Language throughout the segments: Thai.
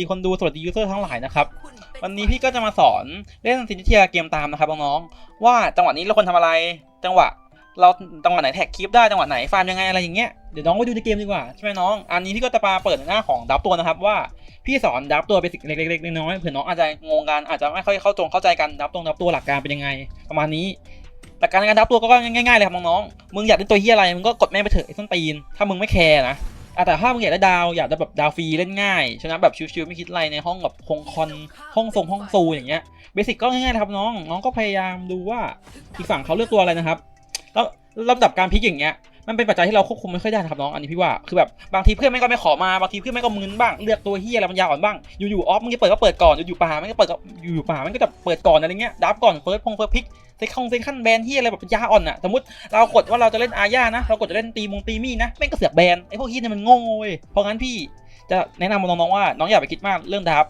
ดีคนดูสวัสดียูเซอร์ทั้งหลายนะครับ วันนี้พี่ก็จะมาสอนเล่นสินเทียเกมตามนะครับน้องๆว่าจังหวะนี้เราควรทำอะไร จังหวะ เราจังหวะไหนแท็กคลิปได้จังหวะไหนฟาร์มยังไงอะไรอย่างเงี้ยเดี๋ยวน้องไปดูในเกมดีกว่าใช่ไหมน้อง อันนี้พี่ก็จะมาเปิดหน้าของดับตัวนะครับว่าพี่สอนดับตัวเบสิกเล็กๆน้อยๆเผื่อน้องอาจจะงงกันอาจจะไม่ค่อยเข้าจงเข้าใจกันดับตรงดับตัวหลักการเป็นยังไง ประมาณนี้หลักการในการดับตัวก็ง่ายๆเลยครับน้องๆมึงอยากเล่นตัวเฮียอะไรมึงก็กดแม่งไปเถอะไอ้ส้นตีนถ้ามึงไม่แคร์นะ อะแต่ถ้ามึงอยากได้ดาวอยากได้แบบดาวฟรีเล่นง่ายชนะแบบชิวๆไม่คิดอะไรในห้องแบบคงคอนห้องทรงห้องซูอย่างเงี้ยเบสิกก็ง่ายๆนะครับน้องน้องก็พยายามดูว่าอีกฝั่งเขาเลือกตัวอะไรนะครับแล้ว ลำดับการพลิกอย่างเงี้ยมันเป็นปัจจัยที่เราควบคุมไม่ค่อยได้นะครับน้องอันนี้พี่ว่าคือแบบบางทีเพื่อนไม่งก็ไม่ขอมาบางทีเพื่อนไม่งก็มึนบ้างเลือกตัวเฮียอะไรมันยาวอ่อนบ้างอยู่ๆออฟมึงจะเปิดก็เปิดก่อนอยู่ๆป่ามันก็เปิดก็อยู่ๆป่ามันก็จะเปิดก่อนอะไรเงี้ยดับก่อนเฟิร์สพงเฟิร์สพิกเซคงเซ็คันแบนที่อะไรแบบยาอ่อนอะสมมติเรากดว่าเราจะเล่นอาญานะเรากดจะเล่นตีมงตีมี่นะแม่งก็เสือกแบนไอ้พวกเฮียเนี่ยมันโง่เว้ยเพราะงั้นพี่จะแนะนำน้องๆว่าน้องอย่าไปคิดมากเรื่องดับ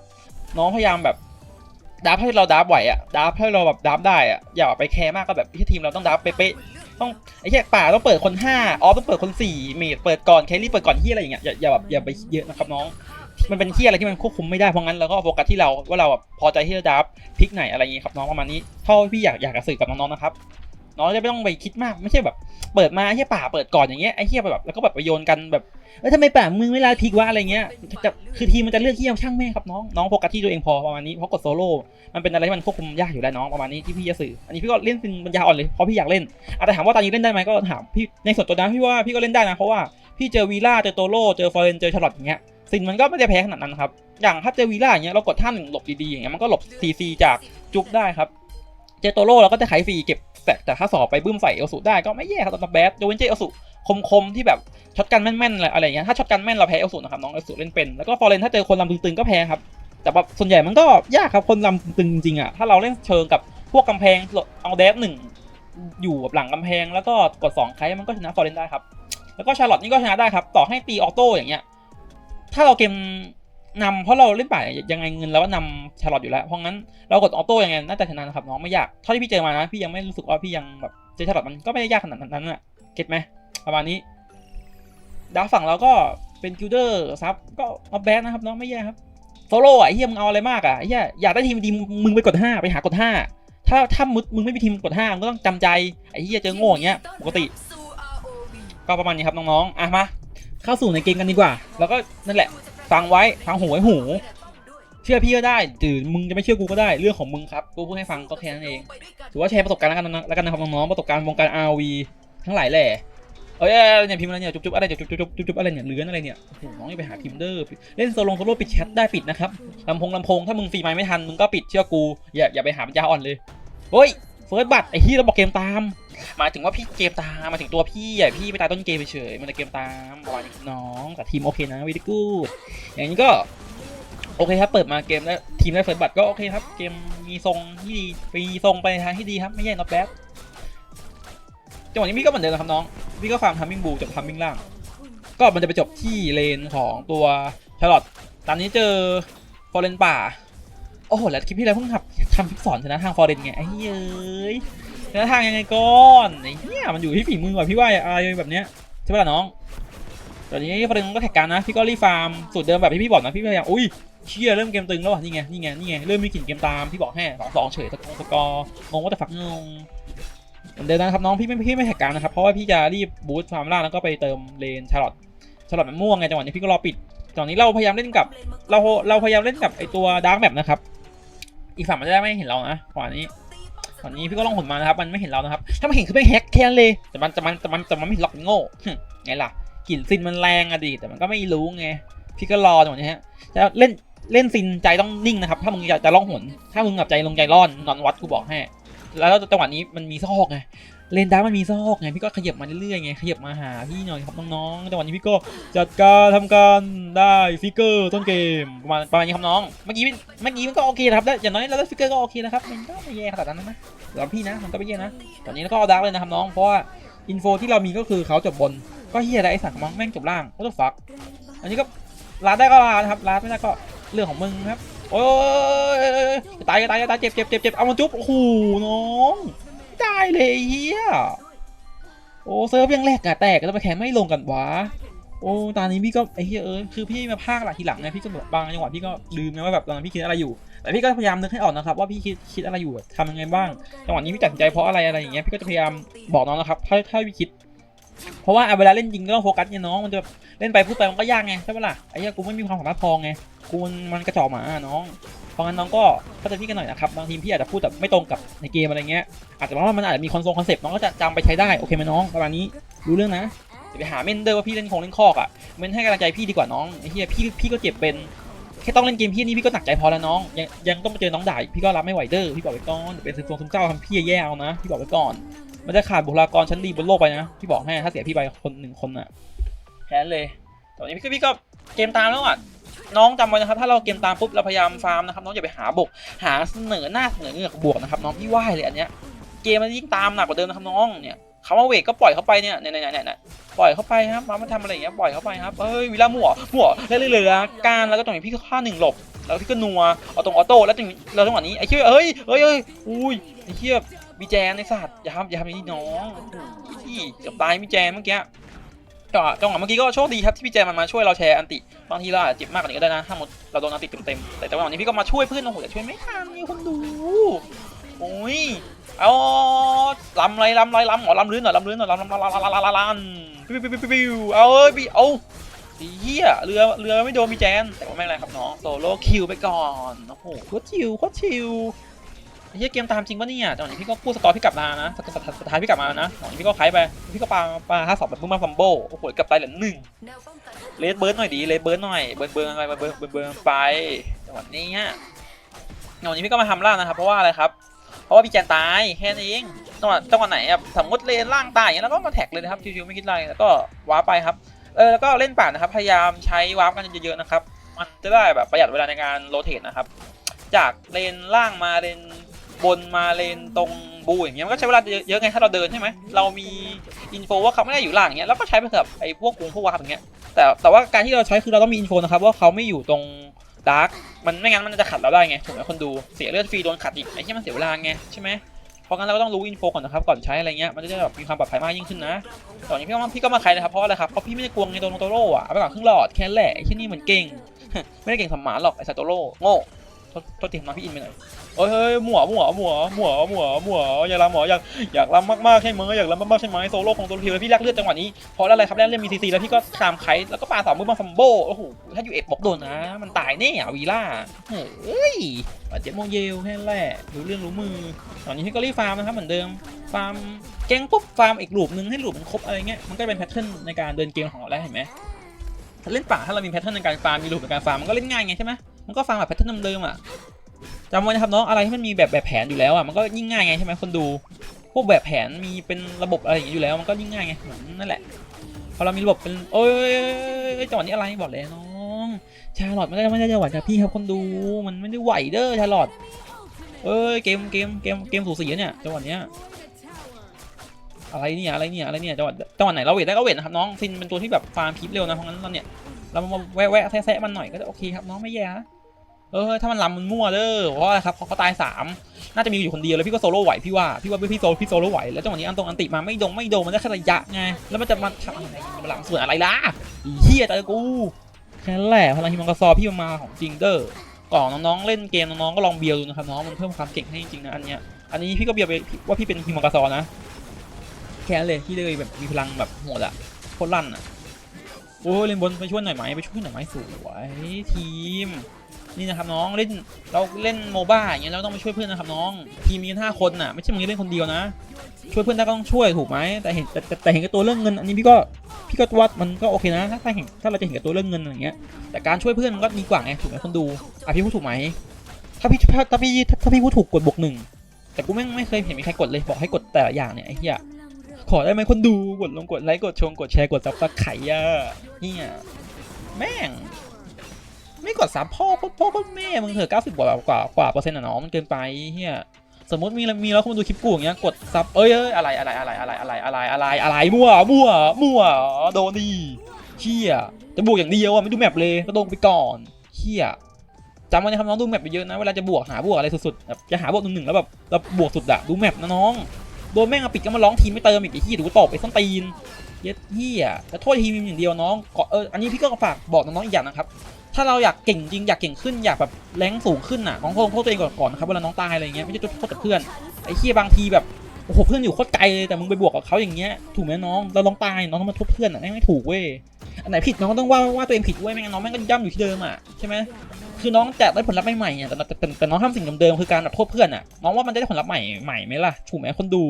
น้องพยายามแบบดับให้เราดับไหวอะดับให้เราแบบดับได้อะอย่าไปแคร์มากก็แบบที่ทีมเราต้องดับเป๊ะ ต้องไอ้แค่ป่าต้องเปิดคนห้าออฟต้องเปิดคนสี่เมดเปิดก่อนแครี่เปิดก่อนเฮียอะไรอย่างเงี้ยอย่าอย่าแบบอย่าไปเยอะนะครับน้อง มันเป็นที่อะไรที่มันควบคุมไม่ได้เพราะงั้นเราก็โฟกัสที่เราว่าเราแบบพอใจที่จะดับพลิกไหนอะไรอย่างงี้ยครับน้องประมาณนี้เท่าที่พี่อยากอยากจะสื่อกับน้องๆนะครับ น้องจะไม่ต้องไปคิดมากไม่ใช่แบบ เปิดมาไอ้เหี้ยป่าเปิดก่อนอย่างเงี้ยไอ้เหี้ยแบบแล้วก็แบบไปโยนกันแบบเอ้ยทำไมป่ามึงไม่ลาพลิกวะอะไรเงี้ยแต่คือทีมมันจะเลือกเหี้ยช่างแม่ครับน้องน้องโฟกัสที่ตัวเองพอประมาณนี้เพราะกดโซโล่มันเป็นอะไรที่มันควบคุมยากอยู่แล้วน้องประมาณนี้ที่พี่จะสื่ออันนี้พี่ก็เล่นเป็นปัญญาอ่อนเลยเพราะพี่อยากเล่นอาจจะแต่ถามว่าตอนนี้เล่นได้ไหมก็ถามพี่ในส่วนตัวนะพี่ว่าพี่ก็เล่นได้นะเพราะว่าพี่เจอวีล่าเจอโตโร่เจอฟอร์เรนเจอชาร์ลอตอย่างเงี้ยสิ่งมันก็ไม่ได้แพ้ขนาดนั้นครับ อย่างถ้าเจอวีล่าอย่างเงี้ยเรากดท่าหนึ่งหลบดีๆอย่างเงี้ยมันก็หลบซีซีจากจุกได้ครับ เจอโตโร่เราก็จะไขฟรีเก็บ แต่แต่ถ้าสอบไปบึ้มใส่เอลสุได้ก็ไม่แย่ครับสำหรับแบดโดเวนเจเอลสุคมๆที่แบบช็อตกันแม่นๆอะไรอย่างเงี้ยถ้าช็อตกันแม่นเราแพ้เอลสุนะครับน้องเอลสุเล่นเป็นแล้วก็ฟอร์เรนถ้าเจอคนลำตึงๆก็แพ้ครับแต่แบบส่วนใหญ่มันก็ยากครับคนลำตึงจริงๆอะถ้าเราเล่นเชิงกับพวกกำแพงเอาเดฟหนึ่งอยู่แบบหลังกำแพงแล้วก็กดสองไคมันก็ชนะฟอร์เรนได้ครับแล้วก็ชาร์ลอตนี่ก็ชนะได้ครับต่อให้ตีออโต้อย่างเงี้ยถ้าเราเกม นำเพราะเราเล่นป่ายังไงเงินเราก็นำชาร์ลอตอยู่แล้ว เพราะงั้นเรากดออโต้ยังไงน่าจะชนะนะครับน้องไม่ยากเท่าที่พี่เจอมานะพี่ยังไม่รู้สึกว่าพี่ยังแบบเจอชาร์ลอตมันก็ไม่ได้ยากขนาดนั้นน่ะเก็ตไหมประมาณนี้ดาวฝั่งเราก็เป็นกิลเดอร์ซับก็เอาแบนนะครับน้องไม่แย่ครับโซโล่อะไอ้เฮียมึงเอาอะไรมากอะไอ้เฮียอยากได้ทีมดีมึงไปกดห้าไปหากดห้าถ้าถ้ามึงมึงไม่มีทีมกดห้ามึงก็ต้องจำใจไอ้เฮียเจอโง่อย่างเงี้ยปกติ ก็ประมาณนี้ครับน้องๆอะมาเข้าสู่ในเกมกันดีกว่า แล้วก็นั่นแหละ ฟังไว้ฟังหูไว้หู เชื่อพี่ก็ได้หรือมึงจะไม่เชื่อกูก็ได้เรื่องของมึงครับกูพูดให้ฟังก็แค่นั้นเองถือว่าแชร์ประสบการณ์แล้วกันนะแล้วกันนะครับน้องๆประสบการณ์วงการ RV ทั้งหลายแหล่เอ้ยเนี่ยพิมพ์อะไรเนี่ยจุ๊บจุ๊บอะไรจุ๊บจุ๊บจุ๊บจุ๊บอะไรเนี่ยเลื้อนอะไรเนี่ยโอ้โหน้องอย่าไปหาพิมพ์เด้อเล่นโซลงโซโล่ปิดแชทได้ปิดนะครับลำโพงลำโพงถ้ามึงฟรีไมค์ไม่ทันมึงก็ปิดเชื่อกูอย่าอย่าไปหาปัญญาอ่อนเลยเฮ้ยเฟิร์สบัตไอ้ที่เราบอกเกมตาม หมายถึงว่าพี่เกมตามมาถึงตัวพี่อะพี่ไปตายต้นเกมเฉยมันเลยเกมตามประมาณนี้น้องแต่ทีมโอเคนะวิดีกูดอย่างนี้ก็โอเคครับเปิดมาเกมแล้วทีมได้เฟิร์สบัตก็โอเคครับเกมมีทรงที่ดีปีทรงไปทางที่ดีครับไม่แย่ not bad จังหวะนี้พี่ก็เหมือนเดิมนะครับน้องพี่ก็ฟาร์มทัมมิ่งบูจบทัมมิ่งล่าง ก็มันจะไปจบที่เลนของตัวชาร์ลอตตอนนี้เจอฟอร์เรนป่าโอ้โหแล้วคลิปที่แล้วเพิ่งทำทำคลิปสอนชนะทางฟอร์เรนไงไอ้เย้ย ชนะทางยังไงก่อนไอ้เหี้ยมันอยู่ที่ฝีมือว่ะพี่ว่าอะไรแบบเนี้ยใช่ปะล่ะน้องตอนนี้ฟอร์เรนก็แท็กการนะพี่ก็รีฟาร์มสูตรเดิมแบบที่พี่บอกนะพี่พยายามอุ้ยเชี่ยเริ่มเกมตึงแล้วว่ะนี่ไงนี่ไงนี่ไงเริ่มมีกลิ่นเกมตามพี่บอกให้สองสองเฉยสกอร์สกอร์งงว่าแต่ฝักงงเหมือนเดิมนะครับน้องพี่ไม่พี่ไม่แท็กการนะครับเพราะว่าพี่จะรีบบูสต์ฟาร์มล่าแล้วก็ไปเติมเลนชาร์ลอตชาร์ลอตมันม่วงไงจังหวะนี้พี่ก็รอปิดตอนนี้เราพยายามเล่นกับเราเราพยายามเล่นกับไอตัวดาร์กแบบนะครับอีกฝั่งมันจะได้ไม่เห็นเรานะขวานี้ ตอนนี้พี่ก็ล่องหนมานะครับ มันไม่เห็นเรานะครับ ถ้ามันเห็นคือไม่แฮกแค่นั้นเลย แต่มันแต่มันแต่มันแต่มันไม่ห็อกโง่ไงล่ะกลิ่นซินมันแรงอะดิแต่มันก็ไม่รู้ไงพี่ก็รอจังหวะนี้ฮะจะเล่นเล่นซินใจต้องนิ่งนะครับถ้ามึงจะจะล่องหนถ้ามึงกับใจลงใจร่อนนอนวัดกูบอกให้แล้วจังหวะนี้มันมีซอกไง เลนดาร์มันมีซอกไงพี่ก็ขยับมาเรื่อยๆไงขยับมาหาพี่หน่อยครับน้องๆจังหวะนี้พี่ก็จัดการทำการได้ฟิกเกอร์ต้นเกมประมาณประมาณนี้ครับน้องเมื่อกี้เมื่อกี้มันก็โอเคนะครับได้อย่างน้อยเราได้ฟิกเกอร์ก็โอเคนะครับมันก็ไม่แย่ขนาดนั้นนะสำหรับพี่นะมันก็ไม่แย่นะตอนนี้เราก็เอาดาร์กเลยนะครับน้องเพราะว่าอินโฟที่เรามีก็คือเขาจบบนก็เฮียอะไรไอ้สัตว์มองแม่งจบล่างก็ต้องฟักอันนี้ก็ลาดได้ก็ลาดนะครับลาดไม่ได้ก็เรื่องของมึงครับโอ้ยตายตายตายเจ็บเจ็บเจ็บเจ็บเอามาจุ๊บโอ้โหน้อง ได้เลยเฮียโอ้เซิร์ฟยังแรกอะแตกแล้วไปแข่งไม่ลงกันวะโอ้ตอนนี้พี่ก็ไอ้เฮียเออคือพี่มาภาคหลักทีหลังไงพี่ก็แบบบางจังหวะพี่ก็ลืมนะว่าแบบตอนนั้นพี่คิดอะไรอยู่ แต่พี่ก็พยายามนึกให้ออกนะครับว่าพี่คิดคิดอะไรอยู่ทำยังไงบ้างจังหวะนี้พี่ตัดสินใจเพราะอะไรอะไรอย่างเงี้ยพี่ก็จะพยายามบอกน้องนะครับถ้าถ้าพี่คิด เพราะว่าเวลาเล่นจริงก็ต้องโฟกัสไงน้องมันจะเล่นไปพูดไปมันก็ยากไงใช่ปะล่ะไอ้เหี้ยกูไม่มีความสามารถพอไงกูมันกระจอกหมาอะน้องเพราะงั้นน้องก็เข้าใจพี่กันหน่อยนะครับบางทีพี่อาจจะพูดแบบไม่ตรงกับในเกมอะไรเงี้ยอาจจะว่ามันอาจจะมีคอนโซลคอนเซปต์น้องก็จะจำไปใช้ได้โอเคไหมน้องประมาณนี้รู้เรื่องนะอย่าไปหาเมนเดอร์ว่าพี่เล่นคงเล่นคอกอะเมนให้กำลังใจพี่ดีกว่าน้องไอ้เหี้ยพี่พี่ก็เจ็บเป็นแค่ต้องเล่นเกมพี่นี่พี่ก็หนักใจพอแล้วน้อง ยังยังต้องมาเจอน้องด่าพี่ก็รับไม่ไหวเด้อพี่บอกไว้ก่อนเป็นซึมโทรมซึมเศร้าทำพี่แย่เอานะพี่บอกไว้ก่อน มันจะขาดบุคลากรชั้นดีบนโลกไปนะพี่บอกให้ถ้าเสียพี่ไปคนหนึ่งคนอะแค่นั้นเลยตอนนี้พี่ก็พี่ก็เกมตามแล้วอะน้องจำไว้นะครับ ถ้าเราเกมตามปุ๊บเราพยายามฟาร์มนะครับน้องอย่าไปหาบกหาเสนอหน้าเสนอเงือกบวกนะครับน้องพี่ไหวเลยอันเนี้ยเกมมันยิ่งตามหนักกว่าเดิมนะครับน้องเนี่ยคำว่าเวกก็ปล่อยเขาไปเนี่ยเนี่ยเนี่ยเนี่ยเนี่ยปล่อยเขาไปครับมามาทำอะไรอย่างเงี้ยปล่อยเขาไปครับเอ้ยวิลาหมัวหมัวเรื่อยๆเลยละการแล้วก็ตรงนี้พี่ก็ฆ่าหนึ่งหลบแล้วพี่ก็นัวเอาตรงออโต้แล้วตรงนี้เราจังหวะนี้ไอ้เชี่ยเอ้ยเอ้ยเอ้ยอุ้ยไอ้เชี่ย มีแจนไอสัตว์อย่าทำอย่าทำอย่างนี้น้องพี่เกือบตายมีแจนเมื่อกี้จังหวะจังหวะเมื่อกี้ก็โชคดีครับที่พี่แจนมันมาช่วยเราแชร์อันติบางทีเราอาจจะเจ็บมากกว่านี้ก็ได้นะถ้าหมดเราโดนอันติเต็มๆแต่จังหวะนี้พี่ก็มาช่วยเพื่อนโอ้โหแต่ช่วยไม่ทันนี่คนดูโอ้ยเอาลำไรลำไรลำหมอลำลื่นหน่อยลำลื่นหน่อยลำลำลำลำลำลำปิ้วปิ้วปิ้วปิ้วเอาเอ้ยปิ้วเอาเฮียเรือเรือไม่โดนมีแจนแต่ว่าไม่เป็ไรครับน้องโซโล่คิวไปก่อนโอ้โหโคตรชิวโคตรชิว เหี้ยเกมตามจริงปะเนี่ยจังหวะนี้พี่ก็พูดสตอร์พี่กลับมานะสตสุดท้ายพี่กลับมานะจังหวะนี้พี่ก็ไคไปพี่ก็ปาปาห้าสองแบบบึ้มมาฟัมโบโอ้โหเกับตายเหลือหนึ่งเลดเบิร์ดหน่อยดีเลดเบิร์ดหน่อยเบิร์ดเบิร์ดอะไรเบิร์ดเบิร์ดเบิร์ดไปจังหวะนี้ฮะจังหวะนี้พี่ก็มาทำล่างนะครับเพราะว่าอะไรครับเพราะว่าพี่แจนตายแค่นั้นเองจังหวะจังหวะไหนอะสมมติเลนล่างตายอย่างเงี้ยแล้วก็มาแท็กเลยนะครับชิวๆไม่คิดอะไรแล้วก็ว้าไปครับเออแล้วก็เล่นป่านะครับพยายามใช้วาร์ปกันเยอะๆนะครับมันจะได้แบบประหยัดเวลาในการโรเตทนะครับจากเลนล่างมาเลน บนมาเลนตรงบูอย่างเงี้ยมันก็ใช้เวลาเยอะไงถ้าเราเดินใช่ไหมเรามีอินโฟว่าเขาไม่ได้อยู่ล่างเงี้ยเราก็ใช้ไปเถอะไอ้พวกวงพวกวาร์ปอย่างเงี้ยแต่แต่ว่าการที่เราใช้คือเราต้องมีอินโฟนะครับว่าเขาไม่อยู่ตรงดาร์กมันไม่งั้นมันจะขัดเราได้ไงถูกไหมคนดูเสียเลือดฟรีโดนขัดอีกไอ้ที่มันเสียเวลาไงใช่ไหมเพราะงั้นเราก็ต้องรู้อินโฟก่อนนะครับก่อนใช้อะไรเงี้ยมันจะได้แบบมีความปลอดภัยมากยิ่งขึ้นนะตอนนี้พี่ก็มาพี่ก็มาใครนะครับเพราะอะไรครับเพราะพี่ไม่ได้กวงโดนโตโร่อะเอาไปก่อนครึ่งหลอดแค่แหละไอ้ที่นี่เหมือนเก่ง ไม่ได้เก่งสมานหรอกไอ้ซาโตโร่โง่โทษโทษทีน้องพี่อินไปหน่อย โอ้ยเฮ้ยหมัวหมัวหมัวหมัวหมัวหมัวอยากลำหมออยากอยากลำมากๆใช่ไหมอยากลำมากๆใช่ไหมโซโล่ของตัวพีแล้วพี่แลกเลือดจังหวะนี้เพราะอะไรครับแรกเล่นมีซีซีแล้วพี่ก็ตามไคแล้วก็ปาสามมือมาซัมโบโอ้โหถ้าอยู่เอ็ดบอกโดนนะ มันตายแน่อะวีล่าเฮ้ยบาดเจ็บโมเยลแค่แหละรู้เรื่องรู้มือตอนนี้พี่ก็รีฟาร์มนะครับเหมือนเดิมฟาร์มแกงปุ๊บฟาร์มอีกลูปนึงให้ลูปมันครบอะไรเงี้ยมันก็เป็นแพทเทิร์นในการเดินเกมของเราแล้วเห็นไหมถ้าเล่นป่าถ้าเรามีแพทเทิร์นในการฟาร์มมีลูปในการฟาร์มมันก็เล่นง่ายไงใช่ไหมมันก็ฟาร์มแบบแพทเทิร์นเดิมๆอะ จำไว้นะครับน้องอะไรที่มันมีแบบแบบแผนอยู่แล้วอะมันก็ยิ่งง่ายไงใช่ไหมคนดู พวกแบบแผนมีเป็นระบบอะไรอย่างนี้อยู่แล้ว มันก็ยิ่งง่ายไงเหมือนนั่นแหละพอเรามีระบบเป็นโอ้ยจังหวะนี้อะไรบอกเลยน้องชาลอตไม่ได้ไม่ได้จังหวะจากพี่ครับคนดูมันไม่ได้ไหวเด้อชาลอตเอ้ยเกมเกมเกมเกมสูสีเนี่ยจังหวะเนี้ยอะไรเนี่ยอะไรเนี่ยอะไรเนี่ยจังหวะจังหวะไหนเราเวทได้ก็เวทนะครับน้องซินเป็นตัวที่แบบฟาร์มคลิปเร็วนะเพราะงั้นเราเนี่ยเรามาแวะแวะแซะมันหน่อยก็จะโอเคครับน้องไม่แย่นะ เออถ้ามันลำมันมั่วเด้อเพราะอะไรครับเพราเขาตายสามน่าจะมีอยู่คนเดียวแล้วพี่ก็โซโล่ไหวพี่ว่าพี่ว่าพี่โซพี่โซโล่ไหวแล้วจังหวะนี้อันตรงอันติมาไม่โดงไม่โดนมันได้แค่ระยะไงแล้วมันจะมาทำอะไรมันหลังส่วนอะไรล่ะเหี้ยตากูแค่แหละพลังฮิมังกรซอพี่มันมาของจริงเด้อก่อนน้องๆเล่นเกมน้องๆก็ลองเบียวดูนะครับน้องมันเพิ่มความเก่งให้จริงๆนะอันเนี้ยอันนี้พี่ก็เบียวไปว่าพี่เป็นฮิมังกรซอนะแค่เลยพี่เลยแบบมีพลังแบบโหดอะโคตรลั่นอะโอ้ยเล่นบนไปช่วยหน่อยไหมไปช่วยหน่อยไหมสวยทีม นี่นะครับน้องเล่นเราเล่นโมบ้าอย่างเงี้ยเราต้องไปช่วยเพื่อนนะครับน้องทีมมีกันห้าคนน่ะไม่ใช่มึงเล่นคนเดียวนะ ช่วยเพื่อนได้ก็ต้องช่วยถูกไหมแต่เห็นแต่แต่แต่เห็นกับตัวเรื่องเงิน อันนี้พี่ก็พี่ก็วัดมันก็โอเคนะถ้าถ้าเห็นถ้าเราจะเห็นกับตัวเรื่องเงินอย่างเงี้ยแต่การช่วยเพื่อนมันก็ดีกว่าไงถูกไหมคนดูอะพี่พูดถูกไหมถ้าพี่ถ้าถ้าพี่ถ้าพี่พูดถูกกดบวกหนึ่งแต่กูไม่งไม่เคยเห็นมีใครกดเลยบอกให้กดแต่ละอย่างเนี่ยไอ้เหี้ยขอได้ไหมคนดูกดลงกดไลค์กดชมกดแชร์กดซับสไครต์อะเนี่ยแม่ง ไม่กดสามพ่อพ่อพ่อพ่อแม่มึงเถอะเก้าสิบกว่ากว่ากว่าเปอร์เซ็นต์อะน้องมันเกินไปเฮียสมมติมีมีแล้วคนมาดูคลิปกูอย่างเงี้ยกดซับเอ้ยเอ้ยอะไรอะไรอะไรอะไรอะไรอะไรอะไรอะไรมั่วมั่วมั่วโดนดีเฮียจะบวกอย่างเดียวอะไม่ดูแมปเลยก็โดนไปก่อนเฮียจำไว้นะครับน้องดูแมปไปเยอะนะเวลาจะบวกหาบวกอะไรสุดๆแบบจะหาบวกหนึ่งหนึ่งแล้วแบบเราบวกสุดอะดูแมปนะน้องโดนแม่งเอาปิดก็มาร้องทีมไม่เติมอีกไอ้เฮียดูตบไปส้นตีนเย็ดเฮียแล้วโทษทีมอย่างเดียวน้องเอออันนี้พี่ก็ฝากบอกน้องๆอีกอย่างนะครับ ถ้าเราอยากเก่งจริงอยากเก่งขึ้นอยากแบบแรงสูงขึ้นน่ะน้องโทษโทษตัวเองก่อนๆนะครับเวลาน้องตายอะไรเงี้ยไม่ใช่โทษแต่เพื่อนไอ้เฮียบางทีแบบโอ้โหเพื่อนอยู่โคตรไกลเลยแต่มึงไปบวกกับเขาอย่างเงี้ยถูกไหมน้องเราลองตายน้องต้องมาโทษเพื่อนอะไม่ไม่ถูกเว้ยอันไหนผิดน้องต้องว่าว่าตัวเองผิดเว้ยไม่งั้นน้องแม่งก็ย่ำอยู่ที่เดิมอะใช่ไหมคือน้องจะได้ผลลัพธ์ใหม่ๆอะแต่แต่แต่น้องทำสิ่งเดิมๆคือการแบบโทษเพื่อนอะน้องว่ามันจะได้ผลลัพธ์ใหม่ใหม่ไหมล่ะถูกไหมคนดู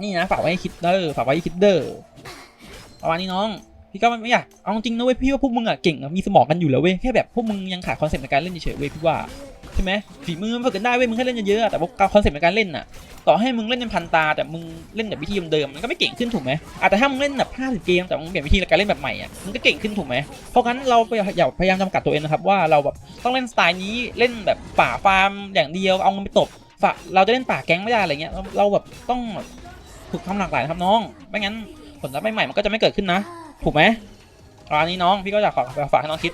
นี่นะฝากไว้ให้คิดเด้อฝากไว้ให้คิดเด้อประมาณนี้น้อง พี่ก็ไม่อยากเอาจริงนะเว้ยพี่ว่าพวกมึงอะเก่งมีสมองกันอยู่แล้วเว้ยแค่แบบพวกมึงยังขาดคอนเซ็ปต์ในการเล่นเฉยเว้ยพี่ว่าใช่ไหมฝีมือมันฝึกกันได้เว้ยมึงแค่เล่นเยอะๆอะแต่ว่าคอนเซ็ปต์ในการเล่นน่ะต่อให้มึงเล่นเป็นพันตา แต่มึงเล่นแบบวิธีเดิมมันก็ไม่เก่งขึ้นถูกไหมอะแต่ถ้ามึงเล่นแบบห้าสิบเกมแต่มึงเปลี่ยนวิธีการเล่นแบบใหม่อะมึงก็เก่งขึ้นถูกไหมเพราะงั้นเราอย่าพยายามจำกัดตัวเองนะครับว่าเราแบบต้องเล่นสไตล์นี้เล่นแบบป่าฟาร์มอย่างเดียวเอาเงินไปตบฝาเราจะเล่นป่าแก๊งไม่ได้อะไรเงี้ยเราแบบต้องฝึกทำหลากหลายครับน้องไม่งั้นผลลัพธ์ใหม่ๆมันก็จะไม่เกิดขึ้นนะ ถูกไหมอันนี้น้องพี่ก็อยากฝากฝากให้น้องคิด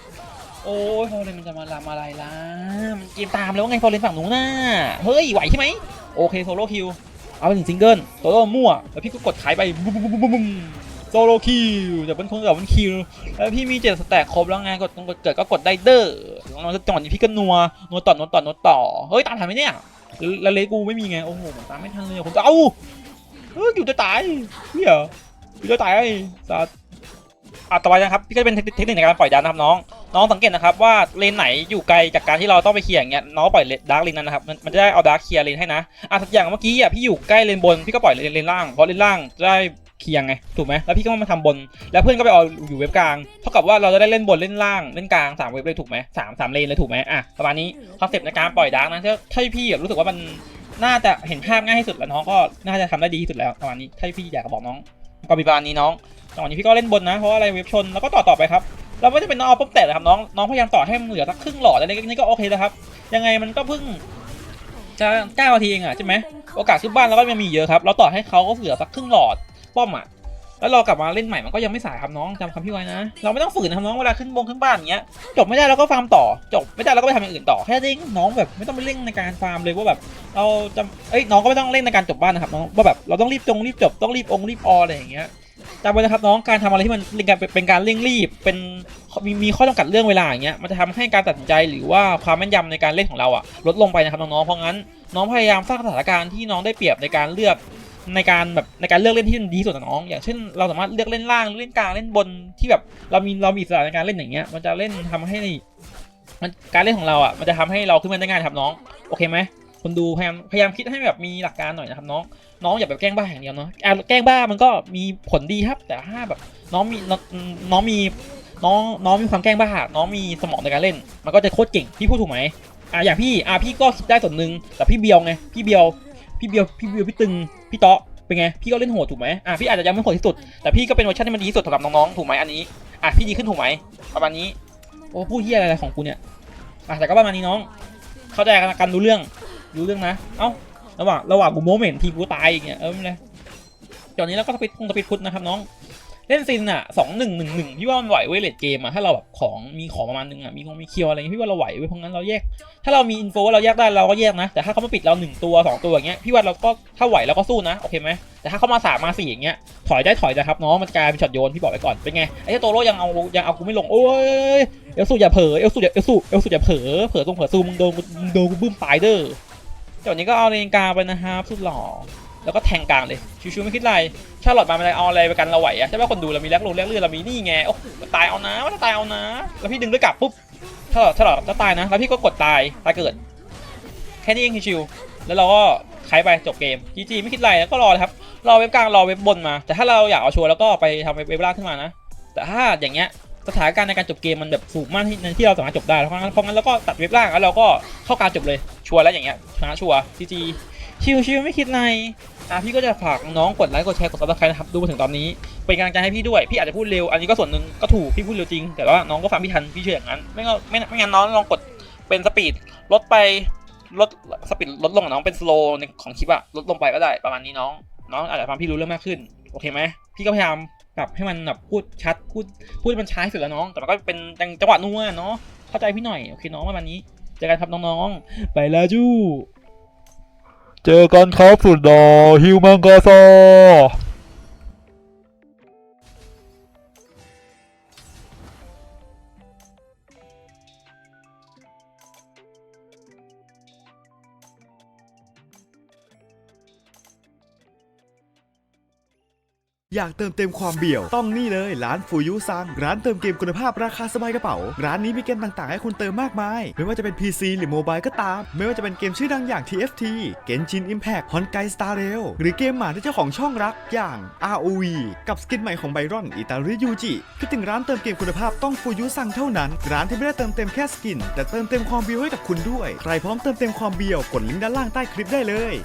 โอ้ยพอเลนมันจะมาลามอะไรล่ะมันเกมตามแล้วไงพอเลนฝั่งหนูน่ะเฮ้ยไหวใช่ไหมโอเคโซโล่คิวเอาไปถึงซิงเกิลโซโล่มั่วแล้วพี่ก็กดขายไปบุ้มบุ้มบุ้มบุ้มโซโล่คิวเดี๋ยวเป็นคนเดี๋ยวเป็นคิวแล้วพี่มีเจ็ดสแต็กครบแล้วไงกดกดเกิดก็กดได้เด้อจังหวะนี้พี่ก็นัวนัวต่อนัวต่อนัวต่อเฮ้ยตามทันไหมเนี่ยแล้วเลกูไม่มีไงโอ้โหตามไม่ทันเลยผมจะเอาเฮ้ยอยู่จะตายเฮียอยู่จะตายไอ้สัส อะต่อไปนะครับพี่ก็จะเป็นเทคนิคในการปล่อยดาร์กนะครับน้อง น้องสังเกตนะครับว่าเลนไหนอยู่ไกลจากการที่เราต้องไปเคลียร์อย่างเงี้ยน้องปล่อยดาร์กเลนนั้นนะครับมันจะได้เอาดาร์กเคลียร์เลนให้นะอะอย่างเมื่อกี้อะพี่อยู่ใกล้เลนบนพี่ก็ปล่อยเลนเลนล่างเพราะเลนล่างจะได้เคลียร์ไงถูกไหมแล้วพี่ก็มาทำบน แล้วเพื่อนก็ไปเอาอยู่เว็บกลางเท่ากับว่าเราจะได้เล่นบนเล่นล่างเล่นกลางสามเว็บเลยถูกไหมสามสามเลนเลยถูกไหมอะประมาณนี้คอนเซปต์ในการปล่อยดาร์กนะถ้าถ้าพี่รู้สึกว่ามันน่าจะเห็นภาพง่ายที่สุดแล้วน้องก็น่าจะทำได้ดีที่สุดแล้วประมาณนี้ถ้าพี่อยากบอกน้อง ก็มีประมาณนี้น้องจังหวะนี้พี่ก็เล่นบนนะเพราะอะไรเว็บชนแล้วก็ต่อต่อไปครับเราไม่ได้เป็นน้องเอาปุ๊บแตะนะครับน้องน้องพยายามต่อให้มันเหลือสักครึ่งหลอดอะไรนี้ก็โอเคแล้วครับ ยังไงมันก็เพิ่งจะเก้านาทีเองอะใช่ไหมโอกาสขึ้นบ้านเราก็ยังมีเยอะครับเราต่อให้เขาก็เหลือสักครึ่งหลอดป้อมอะ แล้วเรากลับมาเล่นใหม่มันก็ยังไม่สายครับน้องจำคำพี่ไว้นะ เราไม่ต้องฝืนครับน้องเวลาขึ้นบงขึ้นบ้านอย่างเงี้ยจบไม่ได้เราก็ฟาร์มต่อ จบไม่ได้เราก็ไปทำอย่างอื่นต่อแค่นี้น้องแบบไม่ต้องไปเร่งในการฟาร์มเลยว่าแบบเราจะเอ้ยน้องก็ไม่ต้องเร่งในการจบบ้านนะครับน้องว่าแบบเราต้องรีบจงรีบจบต้องรีบองรีบออะไรอย่างเงี้ยจำไว้นะครับน้องการทำอะไรที่มันเป็นการเป็นการเร่งรีบเป็นมีมีข้อจำกัดเรื่องเวลาอย่างเงี้ยมันจะทำให้การตัดสินใจหรือว่าความแม่นยำในการเล่นของเราอะลดลงไปนะครับน้องๆเพราะงั้นน้องพยายามสร้างสถานการณ์ที่น้องได้เปรียบในการเลือก ในการแบบในการเลือกเล่นที่ดีที่สุดนะน้อง อย่างเช่นเราสามารถเลือกเล่นล่างเล่นกลางเล่นบนที่แบบเรามีเรามีอิสระในการเล่นอย่างเงี้ยมันจะเล่นทำให้มันการเล่นของเราอะมันจะทำให้เราขึ้นมาได้ง่ายครับน้องโอเคไหมคนดูพยายามพยายามคิดให้แบบมีหลักการหน่อยนะครับน้องน้องอย่าแบบแกล้งบ้าอย่างเดียวเนาะแกล้งบ้ามันก็มีผลดีครับ แต่ถ้าแบบน้องมีน้องน้องมีน้องน้องมีความแกล้งบ้าน้องมีสมองในการเล่น มันก็จะโคตรเก่งพี่พูดถูกไหมอะอย่างพี่อะพี่ก็คิดได้ส่วนหนึ่งแต่พี่เบียวไงพี่เบียวพี่เบียวพี่เบียวพี่ตึง พี่เตาะเป็นไงพี่ก็เล่นโหดถูกไหมอะพี่อาจจะยังไม่โหดที่สุดแต่พี่ก็เป็นเวอร์ชันที่มันดีที่สุดสำหรับน้องๆถูกไหมอันนี้อะพี่ดีขึ้นถูกไหมประมาณนี้โอ้พูดเฮียอะไรของกูเนี่ยอะแต่ก็ประมาณนี้น้อง เข้าใจกันรู้เรื่องรู้เรื่องนะ เอ้าระหว่างระหว่างกูโมเมนต์ทีกูตายอย่างเงี้ยเออไม่เลยตอนนี้เราก็สปิดคงสปิดพุทธนะครับน้อง เล่นซินอะสองหนึ่งหนึ่งหนึ่งพี่ว่ามันไหวเว้ยเลดเกมอะถ้าเราแบบของมีของประมาณนึงอะมีคงมีเคียวอะไรเงี้ยพี่ว่าเราไหวเว้ยเพราะงั้นเราแยก ถ้าเรามีอินโฟว่าเราแยกได้เราก็แยกนะ แต่ถ้าเขามาปิดเราหนึ่งตัวสองตัวอย่างเงี้ยพี่ว่าเราก็ถ้าไหวเราก็สู้นะโอเคไหมแต่ถ้าเขามาสามมาสี่อย่างเงี้ยถอยได้ถอยนะครับน้องมันกลายเป็นช็อตโยนพี่บอกไปก่อนเป็นไงไอ้เจ้าโตโร่ยังเอายังเอากูไม่ลงโอ้ยเอลสูอย่าเผลอเอลสูอย่าเอลสูเอลสูอย่าเผลอเผลอตรงเผลอซูมึงโดนโดนกูบึ้มตายเด้อเดี๋ยวนี้ก็เอาเลนกาไปนะครับสุดหล่อ แล้วก็แทงกลางเลยชิวๆไม่คิดอะไรชาลอตมาอะไรเอาอะไรไปกันเราไหวอะใช่ป่ะคนดูเรามีแลกลูกแลกเลือดเรามีนี่ไงโอ้โหตายเอานะว่าจะตายเอานะ แล้วพี่ดึงด้วยกลับปุ๊บชาลอตชาลอตจะตายนะ แล้วพี่ก็กดตายตายเกิด แค่นี้เองชิวๆแล้วเราก็ไขไปจบเกมจีจีไม่คิดอะไรแล้วก็รอเลยครับรอเว็บกลางรอเว็บบนมา แต่ถ้าเราอยากเอาชัวร์แล้วก็ไปทำเว็บล่างขึ้นมานะ แต่ถ้าอย่างเงี้ยสถานการณ์ในการจบเกมมันแบบสูงมากที่ที่เราสามารถจบได้เพราะงั้นเพราะงั้นเราก็ตัดเว็บล่างแล้วเราก็เข้าการจบเลยชัวร์แล้วอย่างเงี้ยชนะชัวร์จีจี ชิวชิวไม่คิดอะไรอะพี่ก็จะฝากน้องกดไลค์กดแชร์กดซับสไครต์นะครับดูมาถึงตอนนี้เป็นกำลังใจให้พี่ด้วยพี่อาจจะพูดเร็วอันนี้ก็ส่วนหนึ่งก็ถูกพี่พูดเร็วจริง แต่ว่าน้องก็ฟังพี่ทันพี่เชื่ออย่างนั้นไม่งั้นไม่ไม่งั้นน้องลองกดเป็นสปีดลดไปลดสปีดลดลงน้องเป็นสโลในของคลิปอะลดลงไปก็ได้ประมาณนี้น้อง น้องอาจจะฟังพี่รู้เรื่องมากขึ้นโอเคไหมพี่ก็พยายามปรับให้มันแบบพูดชัดพูดพูดมันช้าสุดแล้วน้อง แต่มันก็เป็นจังหวะนัวเนาะเข้าใจพี่หน่อยโอเคน้องประมาณนี้เจอกันครับน้องๆไปแล้วจู้ เจอกันครับสุดดอฮิวมังกาซอ อยากเติมเต็มความเบี่ยว ต้องนี่เลยร้านฟูยุซัง ร้านเติมเกมคุณภาพราคาสบายกระเป๋า ร้านนี้มีเกมต่างๆ ให้คุณเติมมากมาย ไม่ว่าจะเป็น PC หรือโมบายก็ตาม ไม่ว่าจะเป็นเกมชื่อดังอย่าง TFT Genshin Impact Honkai Star Rail หรือเกมหมาที่เจ้าของช่องรักอย่าง ROV กับสกินใหม่ของไบรอนอิตาลียูจิคิดถึงร้านเติมเกมคุณภาพต้องฟูยุซังเท่านั้น ร้านที่ไม่ได้เติมเต็มแค่สกิน แต่เติมเต็มความเบียวให้กับคุณด้วย ใครพร้อมเติมเต็มความเบียวกดลิงก์ด้านล่างใต้คลิปได้เลย